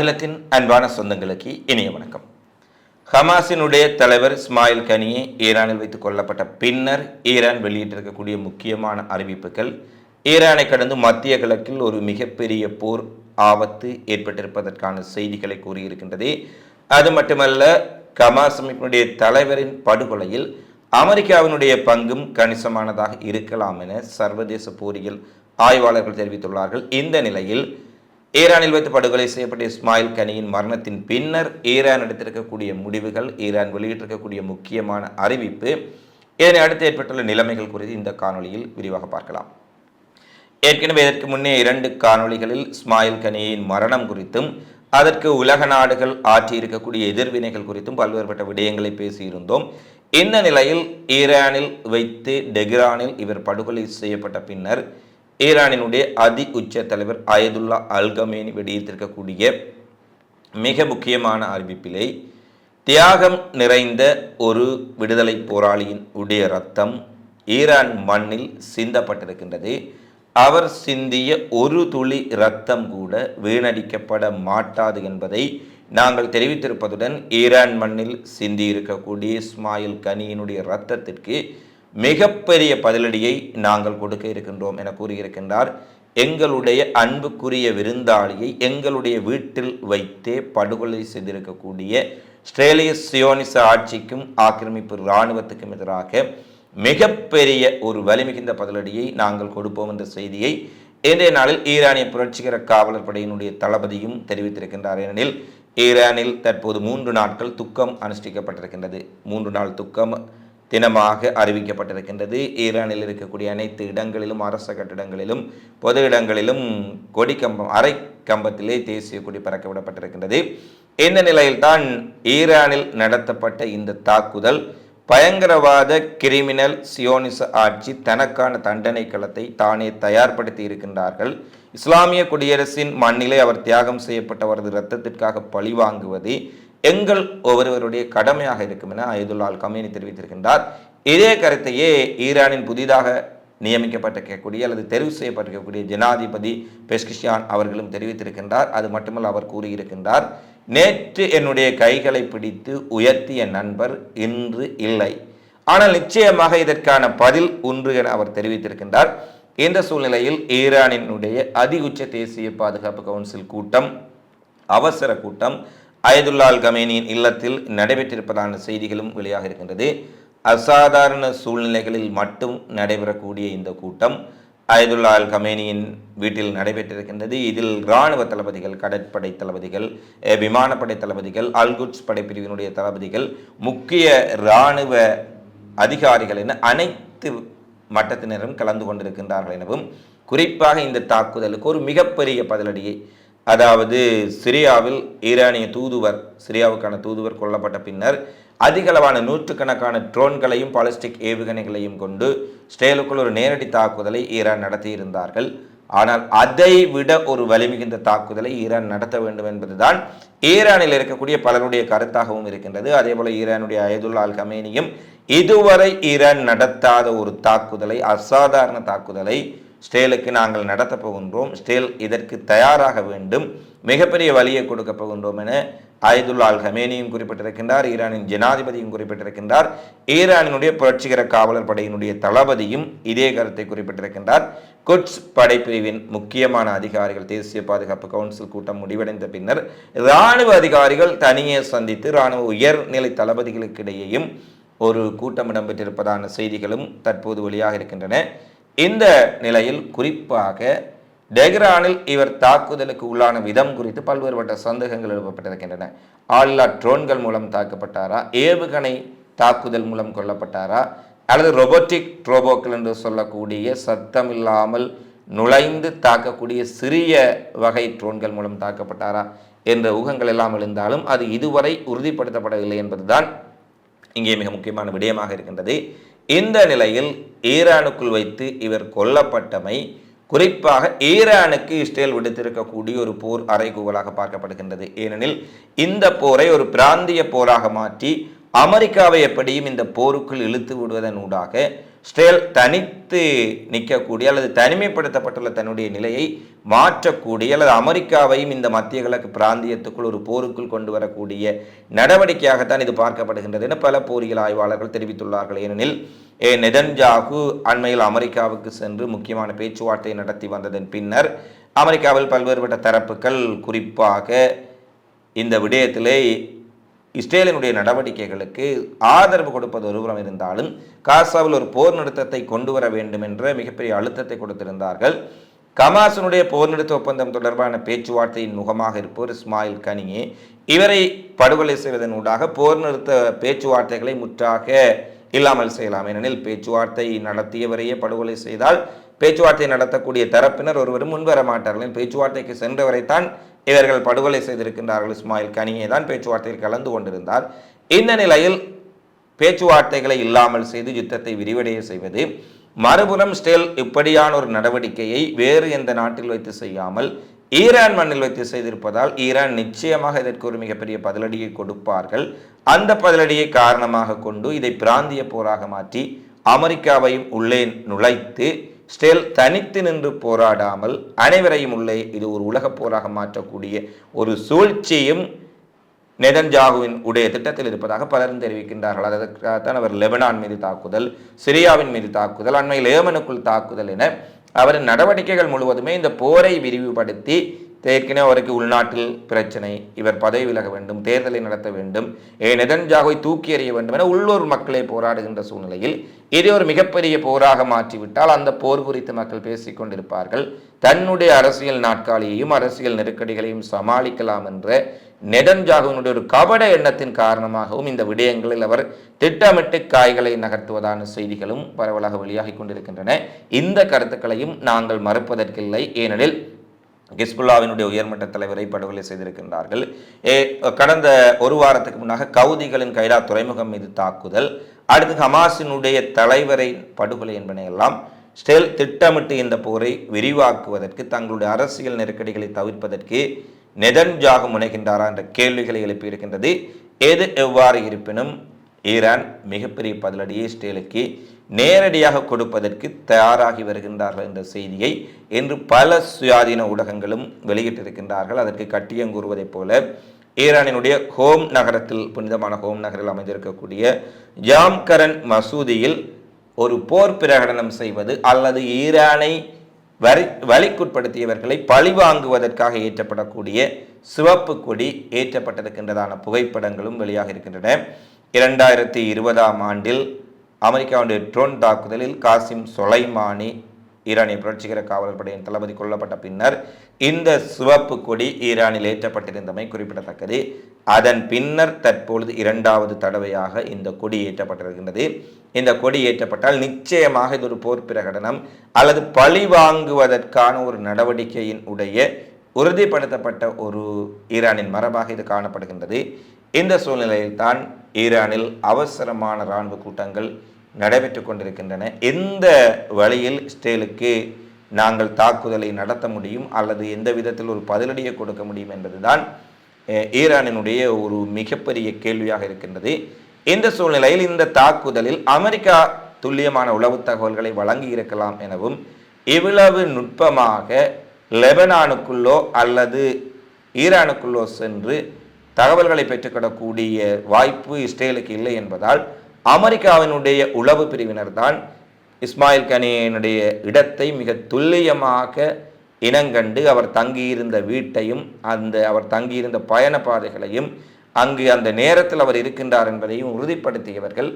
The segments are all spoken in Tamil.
அகிலத்தின் அன்பான சொந்தங்களுக்கு இனிய வணக்கம். ஹமாஸினுடைய தலைவர் இஸ்மாயில் கனியே ஈரானில் வைத்துக் கொல்லப்பட்ட பின்னர் ஈரான் வெளியிட்டிருக்கக்கூடிய முக்கியமான அறிவிப்புகள் ஈரானை கடந்து மத்திய கிழக்கில் ஒரு மிகப்பெரிய போர் ஆபத்து ஏற்பட்டிருப்பதற்கான செய்திகளை கூறியிருக்கின்றது. அது மட்டுமல்ல ஹமாஸ் அமைப்பினுடைய தலைவரின் படுகொலையில் அமெரிக்காவினுடைய பங்கும் கணிசமானதாக இருக்கலாம் என சர்வதேச போரியல் ஆய்வாளர்கள் தெரிவித்துள்ளார்கள். இந்த நிலையில் ஈரானில் வைத்து படுகொலை செய்யப்பட்ட இஸ்மாயில் கனியின் மரணத்தின் பின்னர் ஈரான் எடுத்திருக்கக்கூடிய முடிவுகள் ஈரான் வெளியிட்டிருக்கக்கூடிய முக்கியமான அறிவிப்பு இதனை அடுத்து ஏற்பட்டுள்ள நிலைமைகள் குறித்து இந்த காணொளியில் விரிவாக பார்க்கலாம். ஏற்கனவே இதற்கு முன்னே இரண்டு காணொளிகளில் இஸ்மாயில் கனியின் மரணம் குறித்தும் அதற்கு உலக நாடுகள் ஆற்றியிருக்கக்கூடிய எதிர்வினைகள் குறித்தும் பல்வேறுபட்ட விடயங்களை பேசியிருந்தோம். இந்த நிலையில் ஈரானில் வைத்து டெஹ்ரானில் இவர் படுகொலை செய்யப்பட்ட பின்னர் ஈரானினுடைய அதி உச்ச தலைவர் அயதுல்லா அல்கமேனி வெளியிட்டிருக்கக்கூடிய மிக முக்கியமான அறிவிப்பிலே தியாகம் நிறைந்த ஒரு விடுதலை போராளியின் உடைய ரத்தம் ஈரான் மண்ணில் சிந்தப்பட்டிருக்கின்றது. அவர் சிந்திய ஒரு துளி இரத்தம் கூட வீணடிக்கப்பட மாட்டாது என்பதை நாங்கள் தெரிவித்திருப்பதுடன் ஈரான் மண்ணில் சிந்தியிருக்கக்கூடிய இஸ்மாயில் கனியினுடைய இரத்தத்திற்கு மிகப்பெரிய பதிலடியை நாங்கள் கொடுக்க இருக்கின்றோம் என கூறியிருக்கின்றார். எங்களுடைய அன்புக்குரிய விருந்தாளியை எங்களுடைய வீட்டில் வைத்தே படுகொலை செய்திருக்கக்கூடிய ஸ்ட்ரேலிய சியோனிச ஆட்சிக்கும் ஆக்கிரமிப்பு இராணுவத்துக்கும் எதிராக மிகப்பெரிய ஒரு வலிமிகுந்த பதிலடியை நாங்கள் கொடுப்போம் என்ற செய்தியை இன்றைய நாளில் ஈரானிய புரட்சிகர காவலர் படையினுடைய தளபதியும் தெரிவித்திருக்கின்றார். ஏனெனில் ஈரானில் தற்போது மூன்று நாட்கள் துக்கம் அனுஷ்டிக்கப்பட்டிருக்கின்றது. மூன்று நாள் துக்கம் தினமாக அறிவிக்கப்பட்டிருக்கின்றது. ஈரானில் இருக்கக்கூடிய அனைத்து இடங்களிலும் அரச கட்டிடங்களிலும் பொது இடங்களிலும் கொடி கம்பம் அரை கம்பத்திலே தேசிய கொடி பறக்க விடப்பட்டிருக்கின்றது. இந்த நிலையில்தான் ஈரானில் நடத்தப்பட்ட இந்த தாக்குதல் பயங்கரவாத கிரிமினல் சியோனிச ஆட்சி தனக்கான தண்டனை களத்தை தானே தயார்படுத்தி இருக்கின்றார்கள். இஸ்லாமிய குடியரசின் மண்ணிலே அவர் தியாகம் செய்யப்பட்டவரது இரத்தத்திற்காக பழிவாங்குவது எங்கள் ஒவ்வொருவருடைய கடமையாக இருக்கும் என அயதுல்லால் கமேனி தெரிவித்திருக்கின்றார். இதே கருத்தையே ஈரானின் புதிதாக நியமிக்கப்பட்டிருக்கக்கூடிய அல்லது தெரிவு செய்யப்பட்டிருக்கக்கூடிய ஜனாதிபதி பெஸ்கிஷியான் அவர்களும் தெரிவித்திருக்கின்றார். அது மட்டுமல்ல அவர் கூறியிருக்கின்றார் நேற்று என்னுடைய கைகளை பிடித்து உயர்த்திய நண்பர் இன்று இல்லை. ஆனால் நிச்சயமாக இதற்கான பதில் ஒன்று என அவர் தெரிவித்திருக்கின்றார். இந்த சூழ்நிலையில் ஈரானினுடைய அதி உச்ச தேசிய பாதுகாப்பு கவுன்சில் கூட்டம் அவசர கூட்டம் அயதுல்லால் கமேனியின் இல்லத்தில் நடைபெற்றிருப்பதான செய்திகளும் வெளியாக இருக்கின்றது. அசாதாரண சூழ்நிலைகளில் மட்டும் நடைபெறக்கூடிய இந்த கூட்டம் அயதுல்லா அல் கமேனியின் வீட்டில் நடைபெற்றிருக்கின்றது. இதில் இராணுவ தளபதிகள் கடற்படை தளபதிகள் விமானப்படை தளபதிகள் அல்குட்ஸ் படைப்பிரிவினுடைய தளபதிகள் முக்கிய இராணுவ அதிகாரிகள் என அனைத்து மட்டத்தினரும் கலந்து கொண்டிருக்கின்றார்கள் எனவும் குறிப்பாக இந்த தாக்குதலுக்கு ஒரு மிகப்பெரிய பதிலடியை அதாவது சிரியாவில் ஈரானிய தூதுவர் சிரியாவுக்கான தூதுவர் கொல்லப்பட்ட பின்னர் அதிகளவான நூற்றுக்கணக்கான ட்ரோன்களையும் பாலிஸ்டிக் ஏவுகணைகளையும் கொண்டு ஸ்டேலுக்குள் ஒரு நேரடி தாக்குதலை ஈரான் நடத்தியிருந்தார்கள். ஆனால் அதை விட ஒரு வலிமிகுந்த தாக்குதலை ஈரான் நடத்த வேண்டும் என்பதுதான் ஈரானில் இருக்கக்கூடிய பலருடைய கருத்தாகவும் இருக்கின்றது. அதே போல ஈரானுடைய அயதுல்லா அல் கமேனியும் இதுவரை ஈரான் நடத்தாத ஒரு தாக்குதலை அசாதாரண தாக்குதலை ஸ்டேலுக்கு நாங்கள் நடத்தப் போகின்றோம். ஸ்டேல் இதற்கு தயாராக வேண்டும். மிகப்பெரிய வழியை கொடுக்க போகின்றோம் என ஆயுதுல்லா அல் ஹமேனியும் குறிப்பிட்டிருக்கின்றார் ஈரானின் ஜனாதிபதியும் குறிப்பிட்டிருக்கின்றார் ஈரானினுடைய புரட்சிகர காவலர் படையினுடைய தளபதியும் இதே கருத்தை குறிப்பிட்டிருக்கின்றார். குட்ஸ் படைப்பிரிவின் முக்கியமான அதிகாரிகள் தேசிய பாதுகாப்பு கவுன்சில் கூட்டம் முடிவடைந்த பின்னர் இராணுவ அதிகாரிகள் தனியே சந்தித்து இராணுவ உயர்நிலை தளபதிகளுக்கிடையேயும் ஒரு கூட்டம் இடம்பெற்றிருப்பதான செய்திகளும் தற்போது வெளியாக இருக்கின்றன இந்த நிலையில் குறிப்பாக டெஹ்ரானில் இவர் தாக்குதலுக்கு உள்ளான விதம் குறித்து பல்வேறுபட்ட சந்தேகங்கள் எழுப்பப்பட்டிருக்கின்றன. ஆளில்லா ட்ரோன்கள் மூலம் தாக்கப்பட்டாரா? ஏவுகணை தாக்குதல் மூலம் கொல்லப்பட்டாரா? அல்லது ரொபோட்டிக் ட்ரோபோக்கள் என்று சொல்லக்கூடிய சத்தமில்லாமல் நுழைந்து தாக்கக்கூடிய சிறிய வகை ட்ரோன்கள் மூலம் தாக்கப்பட்டாரா? என்ற ஊகங்கள் எல்லாம் எழுந்தாலும் அது இதுவரை உறுதிப்படுத்தப்படவில்லை என்பதுதான் இங்கே மிக முக்கியமான விடயமாக இருக்கின்றது. இந்த நிலையில் ஈரானுக்குள் வைத்து இவர் கொல்லப்பட்டமை குறிப்பாக ஈரானுக்கு இஸ்ரேல் விடுத்திருக்கக்கூடிய ஒரு போர் அறைகூவலாக பார்க்கப்படுகின்றது. ஏனெனில் இந்த போரை ஒரு பிராந்திய போராக மாற்றி அமெரிக்காவை எப்படியும் இந்த போருக்குள் இழுத்து விடுவதன் ஊடாக ஸ்டேல் தனித்து நிற்கக்கூடிய அல்லது தனிமைப்படுத்தப்பட்டுள்ள தன்னுடைய நிலையை மாற்றக்கூடிய அல்லது அமெரிக்காவையும் இந்த மத்திய கிழக்கு பிராந்தியத்துக்குள் ஒரு போருக்குள் கொண்டு வரக்கூடிய நடவடிக்கையாகத்தான் இது பார்க்கப்படுகின்றது என பல போரியல் ஆய்வாளர்கள் தெரிவித்துள்ளார்கள். ஏனெனில் ஏ நெதன்ஜாகு அண்மையில் அமெரிக்காவுக்கு சென்று முக்கியமான பேச்சுவார்த்தை நடத்தி வந்ததன் பின்னர் அமெரிக்காவில் பல்வேறுபட்ட தரப்புகள் குறிப்பாக இந்த விடயத்திலே இஸ்ரேலினுடைய நடவடிக்கைகளுக்கு ஆதரவு கொடுப்பது ஒருபுறம் இருந்தாலும் காசாவில் ஒரு போர் நிறுத்தத்தை கொண்டு வர வேண்டும் என்ற மிகப்பெரிய அழுத்தத்தை கொடுத்திருந்தார்கள். கமாசனுடைய போர் நிறுத்த ஒப்பந்தம் தொடர்பான பேச்சுவார்த்தையின் முகமாக இருப்பவர் இஸ்மாயில் கனியே இவரை படுகொலை செய்வதன் ஊடாக போர் நிறுத்த பேச்சுவார்த்தைகளை முற்றாக இல்லாமல் செய்யலாம். ஏனெனில் பேச்சுவார்த்தை நடத்தியவரையே படுகொலை செய்தால் பேச்சுவார்த்தை நடத்தக்கூடிய தரப்பினர் ஒருவரும் முன்வர மாட்டார்கள். பேச்சுவார்த்தைக்கு சென்றவரைத்தான் இவர்கள் படுகொலை செய்திருக்கின்றார்கள் இஸ்மாயில் கனியே தான் பேச்சுவார்த்தையில் கலந்து கொண்டிருந்தார். இந்த நிலையில் பேச்சுவார்த்தைகளை இல்லாமல் செய்து யுத்தத்தை விரிவடைய செய்வது மறுபுறம் ஸ்டேல் இப்படியான ஒரு நடவடிக்கையை வேறு எந்த நாட்டில் வைத்து செய்யாமல் ஈரான் மண்ணில் வைத்து செய்திருப்பதால் ஈரான் நிச்சயமாக இதற்கு ஒரு மிகப்பெரிய பதிலடியை கொடுப்பார்கள். அந்த பதிலடியை காரணமாக கொண்டு இதை பிராந்திய போராக மாற்றி அமெரிக்காவையும் உள்ளே நுழைத்து ஸ்டில் தனித்து நின்று போராடாமல் அனைவரையும் உள்ளே இது ஒரு உலகப் போராக மாற்றக்கூடிய ஒரு சூழ்ச்சியும் நெதன்ஜாகுவின் உடைய திட்டத்தில் இருப்பதாக பலரும் தெரிவிக்கின்றார்கள். அதற்காகத்தான் அவர் லெபனான் மீது தாக்குதல் சிரியாவின் மீது தாக்குதல் அண்மையில் ஏமனுக்குள் தாக்குதல் என அவரின் நடவடிக்கைகள் முழுவதுமே இந்த போரை விரிவுபடுத்தி ஏற்கனவே அவருக்கு உள்நாட்டில் பிரச்சனை இவர் பதவி விலக வேண்டும் தேர்தலை நடத்த வேண்டும் ஏ நெதன்ஜாகை தூக்கி எறிய வேண்டும் என உள்ளூர் மக்களை போராடுகின்ற சூழ்நிலையில் இதை ஒரு மிகப்பெரிய போராக மாற்றிவிட்டால் அந்த போர் குறித்து மக்கள் பேசிக்கொண்டிருப்பார்கள் தன்னுடைய அரசியல் நாட்காலியையும் அரசியல் நெருக்கடிகளையும் சமாளிக்கலாம் என்ற நெடன்ஜாகுவினுடைய ஒரு கபட எண்ணத்தின் காரணமாகவும் இந்த விடயங்களில் அவர் திட்டமிட்டு காய்களை நகர்த்துவதான செய்திகளும் பரவலாக வெளியாகி கொண்டிருக்கின்றன. இந்த கருத்துக்களையும் நாங்கள் மறுப்பதற்கில்லை. ஏனெனில் கிஸ்புல்லாவினுடைய உயர்மட்ட தலைவரை படுகொலை செய்திருக்கின்றார்கள். ஏ கடந்த ஒரு வாரத்துக்கு முன்னாக கவுதிகளின் கைலா துறைமுகம் மீது தாக்குதல். அடுத்து ஹமாஸினுடைய தலைவரை படுகொலை என்பனையெல்லாம் ஸ்டெல் திட்டமிட்டு இந்த போரை விரிவாக்குவதற்கு தங்களுடைய அரசியல் நெருக்கடிகளை தவிர்ப்பதற்கு நெதன்ஜாக முனைகின்றாரா என்ற கேள்விகளை எழுப்பியிருக்கின்றது. எது எவ்வாறு இருப்பினும் ஈரான் மிகப்பெரிய பதிலடியை ஸ்டேலுக்கு நேரடியாக கொடுப்பதற்கு தயாராகி வருகின்றார்கள் என்ற செய்தியை இன்று பல சுயாதீன ஊடகங்களும் வெளியிட்டிருக்கின்றார்கள். அதற்கு கட்டியம் கூறுவதைப் போல ஈரானினுடைய ஹோம் நகரத்தில் புனிதமான ஹோம் நகரில் அமைந்திருக்கக்கூடிய ஜாம்கரன் மசூதியில் ஒரு போர் பிரகடனம் செய்வது அல்லது ஈரானை வரி வலிக்குட்படுத்தியவர்களை பழிவாங்குவதற்காக ஏற்றப்படக்கூடிய சிவப்பு கொடி ஏற்றப்பட்டிருக்கின்றதான புகைப்படங்களும் வெளியாக இருக்கின்றன இரண்டாயிரத்தி இருபதாம் ஆண்டில் அமெரிக்காவுடைய ட்ரோன் தாக்குதலில் காசிம் சொலைமானி ஈரானிய புரட்சிகர காவலர் படையின் தளபதி கொல்லப்பட்ட பின்னர் இந்த சிவப்பு கொடி ஈரானில் ஏற்றப்பட்டிருந்தமை குறிப்பிடத்தக்கது. அதன் பின்னர் தற்பொழுது இரண்டாவது தடவையாக இந்த கொடி ஏற்றப்பட்டிருக்கின்றது. இந்த கொடி ஏற்றப்பட்டால் நிச்சயமாக இது ஒரு போர் பிரகடனம் அல்லது பழி வாங்குவதற்கான ஒரு நடவடிக்கையின் உடைய உறுதிப்படுத்தப்பட்ட ஒரு ஈரானின் மரபாக இது காணப்படுகின்றது. இந்த சூழ்நிலையில்தான் ஈரானில் அவசரமான இராணுவ கூட்டங்கள் நடைபெற்று கொண்டிருக்கின்றன. எந்த வழியில் இஸ்ரேலுக்கு நாங்கள் தாக்குதலை நடத்த முடியும் அல்லது எந்த விதத்தில் ஒரு பதிலடியை கொடுக்க முடியும் என்பதுதான் ஈரானினுடைய ஒரு மிகப்பெரிய கேள்வியாக இருக்கின்றது. இந்த சூழ்நிலையில் இந்த தாக்குதலில் அமெரிக்கா துல்லியமான உளவு தகவல்களை வழங்கி இருக்கலாம் எனவும் இவ்வளவு நுட்பமாக லெபனானுக்குள்ளோ அல்லது ஈரானுக்குள்ளோ சென்று தகவல்களை பெற்றுக்கிடக்கூடிய வாய்ப்பு இஸ்ரேலுக்கு இல்லை என்பதால் அமெரிக்காவினுடைய உளவு பிரிவினர் தான் இஸ்மாயில் கனியனுடைய இடத்தை மிக துல்லியமாக இனங்கண்டு அவர் தங்கியிருந்த வீட்டையும் அந்த அவர் தங்கியிருந்த பயண பாதைகளையும் அங்கு அந்த நேரத்தில் அவர் இருக்கின்றார் என்பதையும் உறுதிப்படுத்தியவர்கள்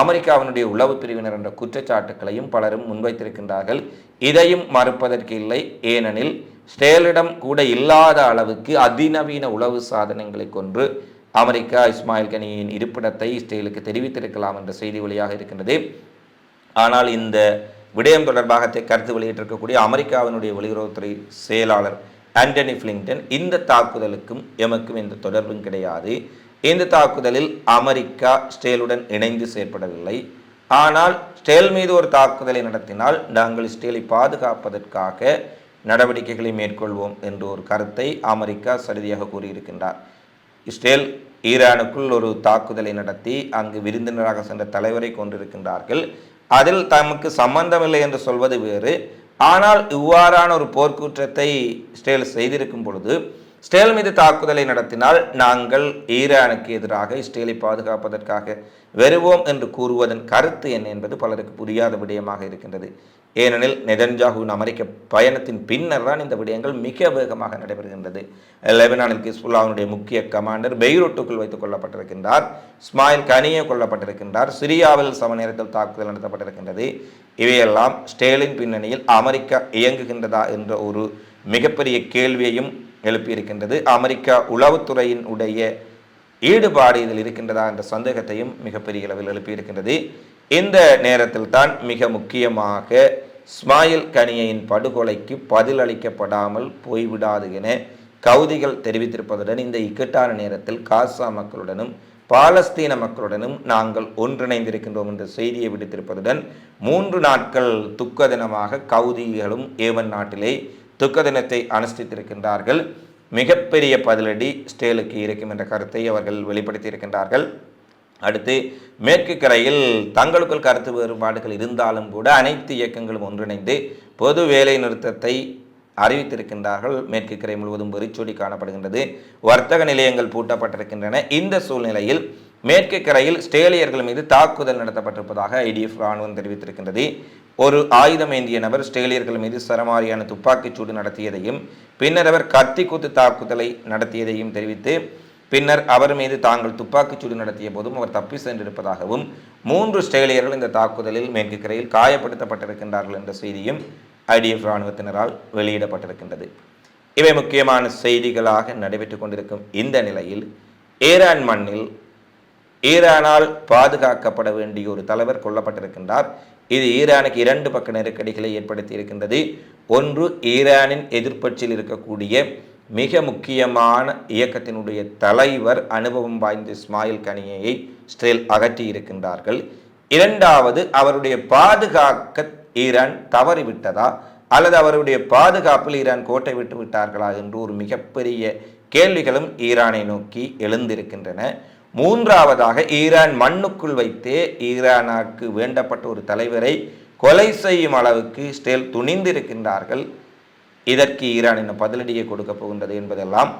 அமெரிக்காவினுடைய உளவு பிரிவினர் என்ற குற்றச்சாட்டுக்களையும் பலரும் முன்வைத்திருக்கின்றார்கள். இதையும் மறுப்பதற்கு இல்லை. ஏனெனில் ஸ்டேலிடம் கூட இல்லாத அளவுக்கு அதிநவீன உளவு சாதனங்களை கொன்று அமெரிக்கா இஸ்மாயில் கனியின் இருப்பிடத்தை இஸ்ரேலுக்கு தெரிவித்திருக்கலாம் என்ற செய்தி வழியாக இருக்கின்றது. ஆனால் இந்த விடயம் தொடர்பாக கருத்து வெளியிட்டிருக்கக்கூடிய அமெரிக்காவினுடைய வெளியுறவுத்துறை செயலாளர் ஆண்டனி பிளிங்டன் இந்த தாக்குதலுக்கும் எமக்கும் எந்த தொடர்பும் கிடையாது. இந்த தாக்குதலில் அமெரிக்கா ஸ்டேலுடன் இணைந்து செயற்படவில்லை. ஆனால் ஸ்டேல் மீது ஒரு தாக்குதலை நடத்தினால் நாங்கள் ஸ்டேலை பாதுகாப்பதற்காக நடவடிக்கைகளை மேற்கொள்வோம் என்ற ஒரு கருத்தை அமெரிக்கா சரிதியாக கூறியிருக்கின்றார். இஸ்ரேல் ஈரானுக்குள் ஒரு தாக்குதலை நடத்தி அங்கு விருந்தினராக சென்ற தலைவரை கொண்டிருக்கின்றார்கள் அதில் தமக்கு சம்பந்தமில்லை என்று சொல்வது வேறு. ஆனால் இவ்வாறான ஒரு போர்க்குற்றத்தை ஸ்டேல் செய்திருக்கும் பொழுது ஸ்டேல் மீது தாக்குதலை நடத்தினால் நாங்கள் ஈரானுக்கு எதிராக இஸ்ரேலை பாதுகாப்பதற்காக வருவோம் என்று கூறுவதன் கருத்து என்ன என்பது பலருக்கு புரியாத விடயமாக இருக்கின்றது. ஏனெனில் நெதன்ஜாகுவின் அமெரிக்க பயணத்தின் பின்னர் தான் இந்த விடயங்கள் மிக வேகமாக நடைபெறுகின்றது. லெபனானில் கிஸ்புல்லாவினுடைய முக்கிய கமாண்டர் பெய்ரூட்டுக்குள் வைத்துக் கொள்ளப்பட்டிருக்கின்றார். ஸ்மாயில் கனியே கொல்லப்பட்டிருக்கின்றார். சிரியாவில் சம நேரத்தில் தாக்குதல் நடத்தப்பட்டிருக்கின்றது. இவையெல்லாம் ஸ்டேலின் பின்னணியில் அமெரிக்கா இயங்குகின்றதா என்ற ஒரு மிகப்பெரிய கேள்வியையும் எழுப்பியிருக்கின்றது. அமெரிக்கா உளவுத்துறையின் உடைய ஈடுபாடு இதில் இருக்கின்றதா என்ற சந்தேகத்தையும் மிகப்பெரிய அளவில் எழுப்பியிருக்கின்றது. இந்த நேரத்தில் தான் மிக முக்கியமாக ஸ்மாயில் கனியின் படுகொலைக்கு பதிலளிக்கப்படாமல் போய்விடாது என கவுதிகள் தெரிவித்திருப்பதுடன் இந்த இக்கட்டான நேரத்தில் காசா மக்களுடனும் பாலஸ்தீன மக்களுடனும் நாங்கள் ஒன்றிணைந்திருக்கின்றோம் என்ற செய்தியை விடுத்திருப்பதுடன் மூன்று நாட்கள் துக்க தினமாக கவுதிகளும் ஏவன் நாட்டிலே துக்க தினத்தை அனுஷ்டித்திருக்கின்றார்கள். மிகப்பெரிய பதிலடி ஸ்டேலுக்கு இருக்கும் என்ற கருத்தை அவர்கள் வெளிப்படுத்தி இருக்கின்றார்கள் அடுத்து மேற்கு கரையில் தங்களுக்குள் கருத்து வேறுபாடுகள் இருந்தாலும் கூட அனைத்து இயக்கங்களும் ஒன்றிணைந்து பொது வேலை நிறுத்தத்தை அறிவித்திருக்கின்றார்கள். மேற்கு கரை முழுவதும் வெறிச்சொடி காணப்படுகின்றது. வர்த்தக நிலையங்கள் பூட்டப்பட்டிருக்கின்றன. இந்த சூழ்நிலையில் மேற்கு கரையில் ஸ்டேலியர்கள் மீது தாக்குதல் நடத்தப்பட்டிருப்பதாக ஐடிஎஃப் ராணுவம் தெரிவித்திருக்கின்றது. ஒரு ஆயுதம் ஏந்திய நபர் ஸ்ட்ரேலியர்கள் மீது சரமாரியான துப்பாக்கிச் சூடு நடத்தியதையும் பின்னர் அவர் கத்தி குத்து தாக்குதலை நடத்தியதையும் தெரிவித்து பின்னர் அவர் மீது தாங்கள் துப்பாக்கிச் சூடு நடத்திய போதும் அவர் தப்பி சென்றிருப்பதாகவும் மூன்று ஸ்டேலியர்கள் இந்த தாக்குதலில் மேற்கு கரையில் காயப்படுத்தப்பட்டிருக்கின்றார்கள் என்ற செய்தியும் ஐடிஎஃப் இராணுவத்தினரால் வெளியிடப்பட்டிருக்கின்றது. இவை முக்கியமான செய்திகளாக நடைபெற்றுக் கொண்டிருக்கும் இந்த நிலையில் ஈரான் மண்ணில் ஈரானால் பாதுகாக்கப்பட வேண்டிய ஒரு தலைவர் கொல்லப்பட்டிருக்கின்றார். இது ஈரானுக்கு இரண்டு பக்க நெருக்கடிகளை ஏற்படுத்தி இருக்கின்றது ஒன்று ஈரானின் எதிர்ப்பட்சியில் இருக்கக்கூடிய மிக முக்கியமான இயக்கத்தினுடைய தலைவர் அனுபவம் வாய்ந்த இஸ்மாயில் கனியை ஸ்டேல் அகற்றி இருக்கின்றார்கள் இரண்டாவது அவருடைய பாதுகாக்க ஈரான் தவறிவிட்டதா? அல்லது அவருடைய பாதுகாப்பில் ஈரான் கோட்டை விட்டு விட்டார்களா? என்று ஒரு மிகப்பெரிய கேள்விகளும் ஈரானை நோக்கி எழுந்திருக்கின்றன. மூன்றாவதாக ஈரான் மண்ணுக்குள் வைத்தே ஈரானாக்கு வேண்டப்பட்ட ஒரு தலைவரை கொலை செய்யும் அளவுக்கு ஸ்டேல் துணிந்திருக்கின்றார்கள். இதற்கு ஈரான் என்ன பதிலடியை கொடுக்க போகின்றது என்பதெல்லாம்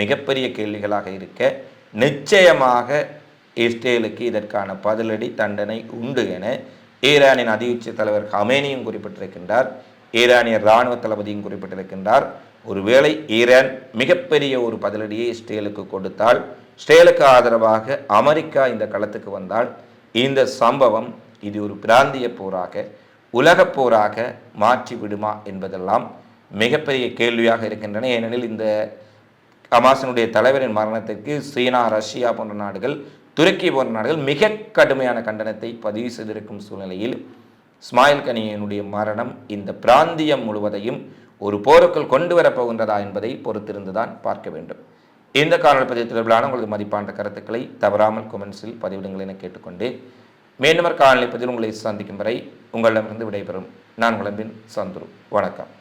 மிகப்பெரிய கேள்விகளாக இருக்க நிச்சயமாக இஸ்ரேலுக்கு இதற்கான பதிலடி தண்டனை உண்டு என ஈரானின் அதியுச்ச தலைவர் ஹமேனியும் குறிப்பிட்டிருக்கின்றார். ஈரானிய இராணுவ தளபதியும் குறிப்பிட்டிருக்கின்றார். ஒருவேளை ஈரான் மிகப்பெரிய ஒரு பதிலடியை இஸ்ரேலுக்கு கொடுத்தால் ஸ்ரேலுக்கு ஆதரவாக அமெரிக்கா இந்த களத்துக்கு வந்தால் இந்த சம்பவம் இது ஒரு பிராந்திய போராக உலகப் போராக மாற்றி விடுமா என்பதெல்லாம் மிகப்பெரிய கேள்வியாக இருக்கின்றன. ஏனெனில் இந்த ஹமாஸினுடைய தலைவரின் மரணத்திற்கு சீனா ரஷ்யா போன்ற நாடுகள் துருக்கி போன்ற நாடுகள் மிக கடுமையான கண்டனத்தை பதிவு செய்திருக்கும் சூழ்நிலையில் ஸ்மாயில் கனியனுடைய மரணம் இந்த பிராந்தியம் முழுவதையும் ஒரு போருக்குள் கொண்டு வரப்போகின்றதா என்பதை பொறுத்திருந்துதான் பார்க்க வேண்டும். இந்த காணொலி பதிவு தொடர்பிலான உங்களது மதிப்பான கருத்துக்களை தவறாமல் கொமெண்ட்ஸில் பதிவிடுங்கள் என கேட்டுக்கொண்டு மீண்டும் காணொலி பதிவில் உங்களை சந்திக்கும் வரை உங்களிடமிருந்து விடைபெறும். நான் உங்களம்பின் சந்துரு. வணக்கம்.